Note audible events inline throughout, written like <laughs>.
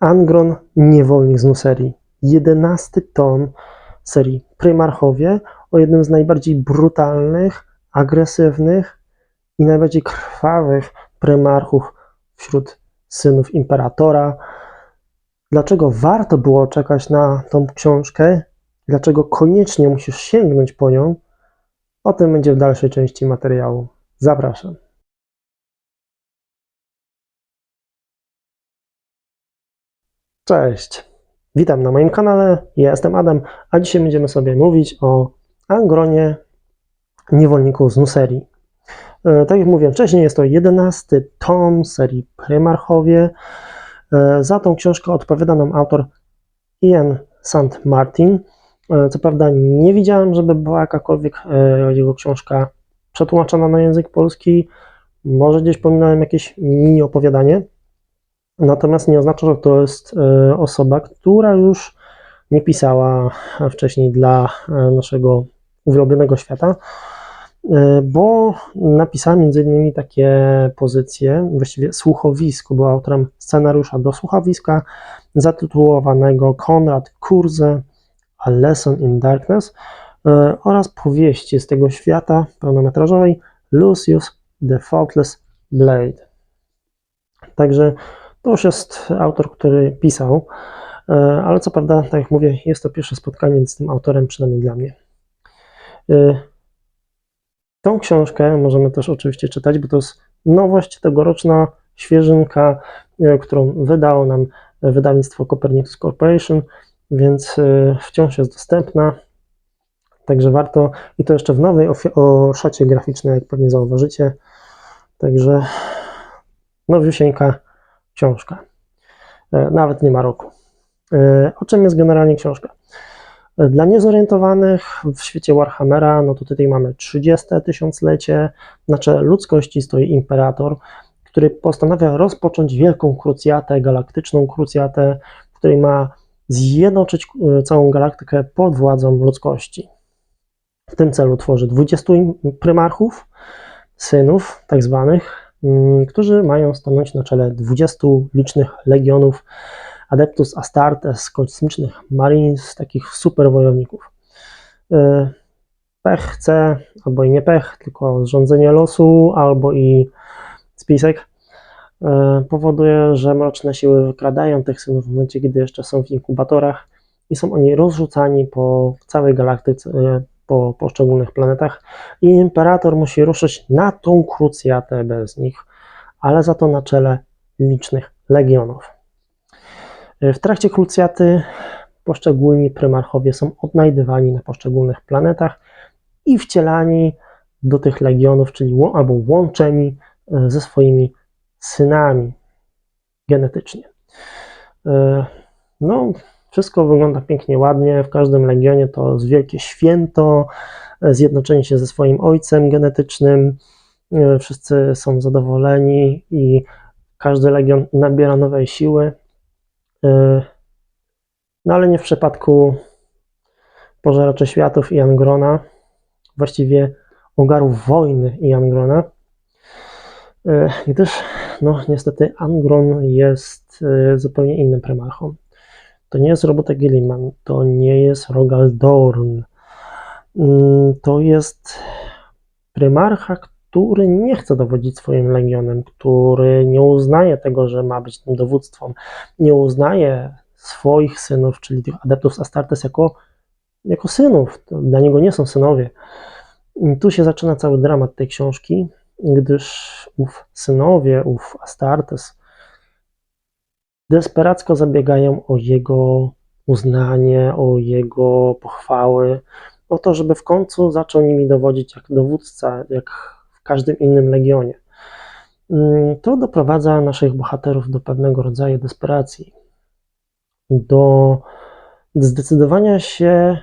Angron Niewolnik z Nuserii. Jedenasty tom serii Prymarchowie o jednym z najbardziej brutalnych, agresywnych i najbardziej krwawych prymarchów wśród synów imperatora. Dlaczego warto było czekać na tą książkę? Dlaczego koniecznie musisz sięgnąć po nią? O tym będzie w dalszej części materiału. Zapraszam. Cześć, witam na moim kanale. Ja jestem Adam, a dzisiaj będziemy sobie mówić o Angronie Niewolniku z Nuserii. E, Tak jak mówiłem wcześniej, jest to jedenasty tom serii Prymarchowie. E, Za tą książkę odpowiada nam autor Ian St. Martin. E, Co prawda nie widziałem, żeby była jakakolwiek jego książka przetłumaczona na język polski. Może gdzieś pominąłem jakieś mini opowiadanie. Natomiast nie oznacza, że to jest e, osoba, która już nie pisała wcześniej dla e, naszego ulubionego świata, e, bo napisała między innymi takie pozycje, właściwie słuchowisko, był autorem scenariusza do słuchowiska zatytułowanego Konrad Kurze A Lesson in Darkness e, oraz powieści z tego świata pełnometrażowej Lucius the Faultless Blade. Także to już jest autor, który pisał, e, ale co prawda, tak jak mówię, jest to pierwsze spotkanie z tym autorem, przynajmniej dla mnie. E, Tą książkę możemy też oczywiście czytać, bo to jest nowość tegoroczna, świeżynka, e, którą wydało nam wydawnictwo Copernicus Corporation, więc wciąż jest dostępna. Także warto, i to jeszcze w nowej ofi- o szacie graficznej, jak pewnie zauważycie. Także nowiusieńka książka. E, Nawet nie ma roku. E, O czym jest generalnie książka? E, Dla niezorientowanych w świecie Warhammera, no to tutaj mamy 30 tysiąclecie. Na czele ludzkości stoi imperator, który postanawia rozpocząć wielką krucjatę, galaktyczną krucjatę, w której ma zjednoczyć całą galaktykę pod władzą ludzkości. W tym celu tworzy 20 im- prymarchów, synów tak zwanych, którzy mają stanąć na czele 20 licznych legionów Adeptus Astartes, kosmicznych Marines, takich super wojowników. E, Pech chce, albo i nie pech, tylko zrządzenie losu, albo i spisek e, powoduje, że mroczne siły wykradają tych synów w momencie, kiedy jeszcze są w inkubatorach i są oni rozrzucani po całej galaktyce, po poszczególnych planetach i imperator musi ruszyć na tą krucjatę bez nich, ale za to na czele licznych legionów. W trakcie krucjaty poszczególni prymarchowie są odnajdywani na poszczególnych planetach i wcielani do tych legionów, czyli albo łączeni e, ze swoimi synami genetycznie. E, No, wszystko wygląda pięknie, ładnie. W każdym legionie to jest wielkie święto, e, zjednoczenie się ze swoim ojcem genetycznym. E, Wszyscy są zadowoleni i każdy legion nabiera nowej siły. E, No ale nie w przypadku pożeraczy światów i Angrona, właściwie ogarów wojny i Angrona, gdyż no niestety Angron jest zupełnie innym prymarchą. To nie jest Robota Gilliman, to nie jest Rogal Dorn, Mm, to jest prymarcha, który nie chce dowodzić swoim legionem, który nie uznaje tego, że ma być tym dowództwem, nie uznaje swoich synów, czyli tych adeptów Astartes, jako, jako synów. Dla niego nie są synowie. I tu się zaczyna cały dramat tej książki, gdyż ów synowie, ów Astartes desperacko zabiegają o jego uznanie, o jego pochwały, o to, żeby w końcu zaczął nimi dowodzić jak dowódca, jak w każdym innym legionie. Mm, To doprowadza naszych bohaterów do pewnego rodzaju desperacji, do zdecydowania się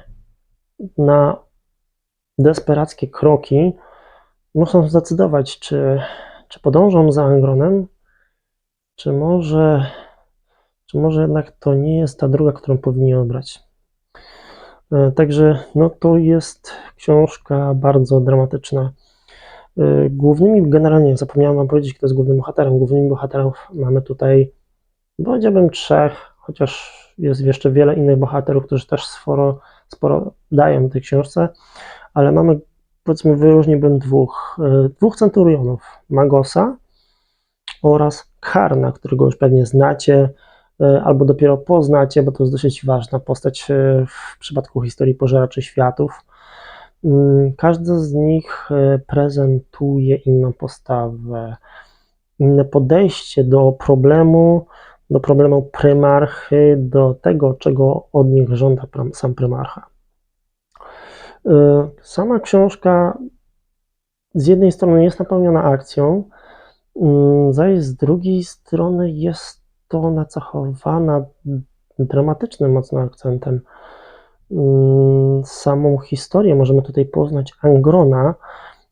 na desperackie kroki. Muszą zdecydować, czy, czy podążą za Angronem, czy może, czy może jednak to nie jest ta droga, którą powinni obrać. E, Także no, to jest książka bardzo dramatyczna. E, Głównymi, generalnie zapomniałem Wam powiedzieć, kto jest głównym bohaterem. Głównymi bohaterów mamy tutaj powiedziałbym trzech, chociaż jest jeszcze wiele innych bohaterów, którzy też sporo, sporo dają tej książce, ale mamy, powiedzmy, wyróżniłbym dwóch, e, dwóch centurionów, Magosa oraz Karna, którego już pewnie znacie, albo dopiero poznacie, bo to jest dosyć ważna postać e, w przypadku historii pożeraczy światów. Mm, Każdy z nich e, prezentuje inną postawę, inne podejście do problemu, do problemu prymarchy, do tego, czego od nich żąda sam prymarcha. E, Sama książka z jednej strony jest napełniona akcją, mm, zaś z drugiej strony jest to nacechowana dramatycznym mocno akcentem. Mm, Samą historię możemy tutaj poznać Angrona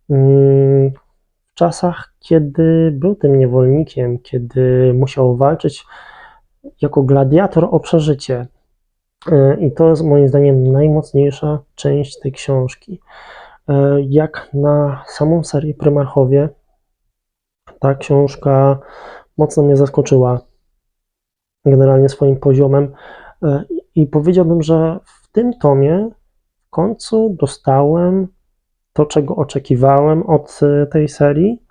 mm, w czasach, kiedy był tym niewolnikiem, kiedy musiał walczyć jako gladiator o przeżycie. E, I to jest moim zdaniem najmocniejsza część tej książki. E, Jak na samą serię Prymarchowie, ta książka mocno mnie zaskoczyła generalnie swoim poziomem E, i powiedziałbym, że w tym tomie w końcu dostałem to, czego oczekiwałem od e, tej serii,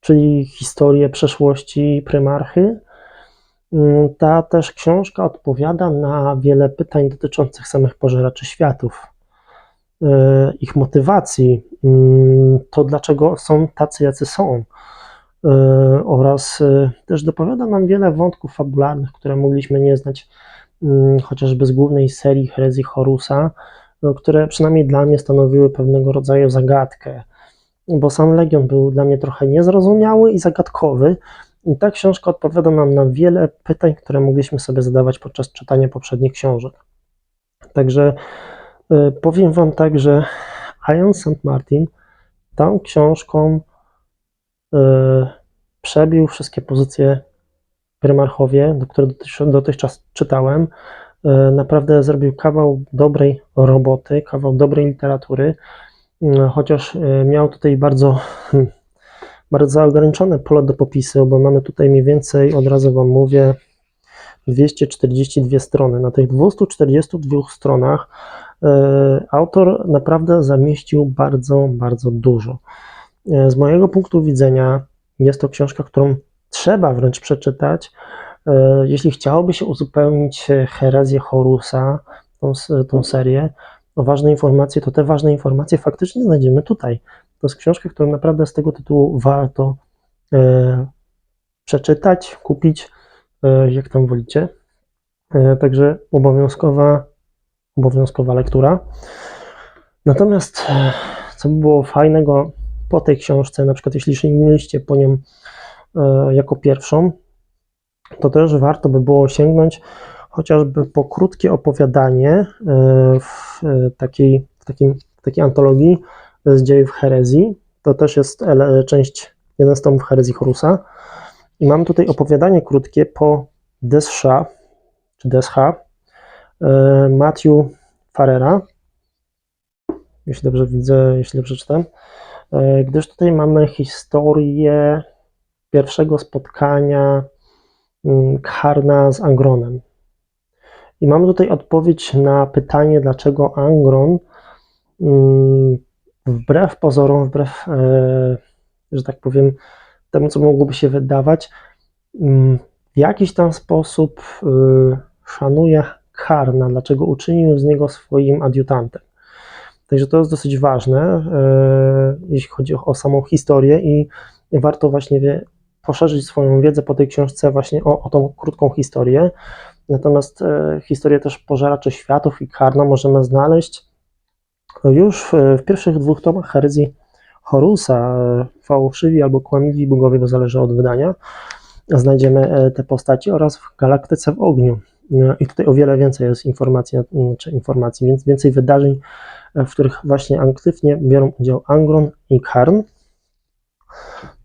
czyli historię przeszłości Prymarchy. Mm, Ta też książka odpowiada na wiele pytań dotyczących samych pożeraczy światów, e, ich motywacji, mm, to dlaczego są tacy, jacy są, e, oraz e, też dopowiada nam wiele wątków fabularnych, które mogliśmy nie znać mm, chociażby z głównej serii herezji Horusa, no, które przynajmniej dla mnie stanowiły pewnego rodzaju zagadkę, bo sam Legion był dla mnie trochę niezrozumiały i zagadkowy, i ta książka odpowiada nam na wiele pytań, które mogliśmy sobie zadawać podczas czytania poprzednich książek. Także y, powiem Wam tak, że Ian St. Martin tą książką przebił wszystkie pozycje prymarchowie, do które dotychczas, czytałem. Y, Naprawdę zrobił kawał dobrej roboty, kawał dobrej literatury, y, chociaż y, miał tutaj bardzo <laughs> bardzo ograniczone pole do popisu, bo mamy tutaj mniej więcej, od razu Wam mówię, 242 strony. Na tych 242 stronach autor naprawdę zamieścił bardzo, bardzo dużo. E, Z mojego punktu widzenia jest to książka, którą trzeba wręcz przeczytać, e, jeśli chciałoby się uzupełnić e, herezję Horusa, tą, tą serię, o ważne informacje, to te ważne informacje faktycznie znajdziemy tutaj. To jest książka, którą naprawdę z tego tytułu warto e, przeczytać, kupić, e, jak tam wolicie. E, także obowiązkowa, obowiązkowa lektura. Natomiast co by było fajnego po tej książce, na przykład jeśli sięgnęliście po nią e, jako pierwszą, to też warto by było sięgnąć chociażby po krótkie opowiadanie e, w e, takiej, w takim, w takiej antologii z dziejów herezji. To też jest część, jeden z tomów herezji Horusa. I mam tutaj opowiadanie krótkie po Desha, czy Desha, Matthew Farrera, jeśli dobrze widzę, jeśli dobrze czytam, gdyż tutaj mamy historię pierwszego spotkania mm, Karna z Angronem. I mamy tutaj odpowiedź na pytanie, dlaczego Angron mm, wbrew pozorom, wbrew, e, że tak powiem, temu, co mogłoby się wydawać, mm, w jakiś tam sposób y, szanuje Karna, dlaczego uczynił z niego swoim adiutantem. Także to jest dosyć ważne, e, jeśli chodzi o, samą historię i warto właśnie wie, poszerzyć swoją wiedzę po tej książce właśnie o, o tą krótką historię. Natomiast e, historię też pożeraczy światów i Karna możemy znaleźć już w, w pierwszych dwóch tomach herezji Horusa, e, fałszywi albo kłamliwi bogowie, bo zależy od wydania, znajdziemy te postaci oraz w Galaktyce w ogniu. I tutaj o wiele więcej jest informacji, czy informacji, więc więcej wydarzeń, w których właśnie aktywnie biorą udział Angron i Karn.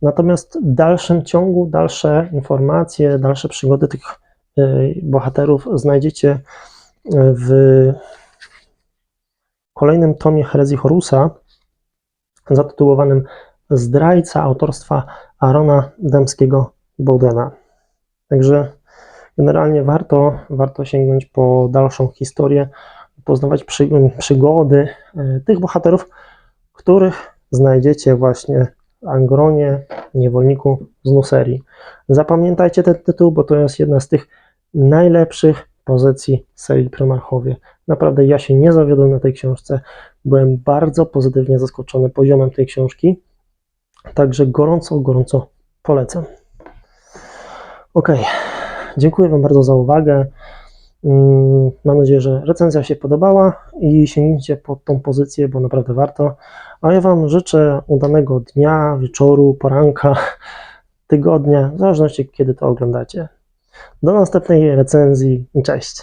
Natomiast w dalszym ciągu, dalsze informacje, dalsze przygody tych e, bohaterów znajdziecie e, w kolejnym tomie herezji Horusa, zatytułowanym Zdrajca autorstwa Arona Dębskiego Bowdena. Także Generalnie warto, warto sięgnąć po dalszą historię, poznawać przy, przygody e, tych bohaterów, których znajdziecie właśnie w Angronie, niewolniku z Nuserii. Zapamiętajcie ten tytuł, bo to jest jedna z tych najlepszych pozycji serii Prymarchowie. Naprawdę ja się nie zawiodłem na tej książce. Byłem bardzo pozytywnie zaskoczony poziomem tej książki. Także gorąco, gorąco polecam. Ok, dziękuję Wam bardzo za uwagę. Mm, Mam nadzieję, że recenzja się podobała i sięgnijcie po tą pozycję, bo naprawdę warto. A ja Wam życzę udanego dnia, wieczoru, poranka, <laughs> tygodnia, w zależności kiedy to oglądacie. Do następnej recenzji i cześć.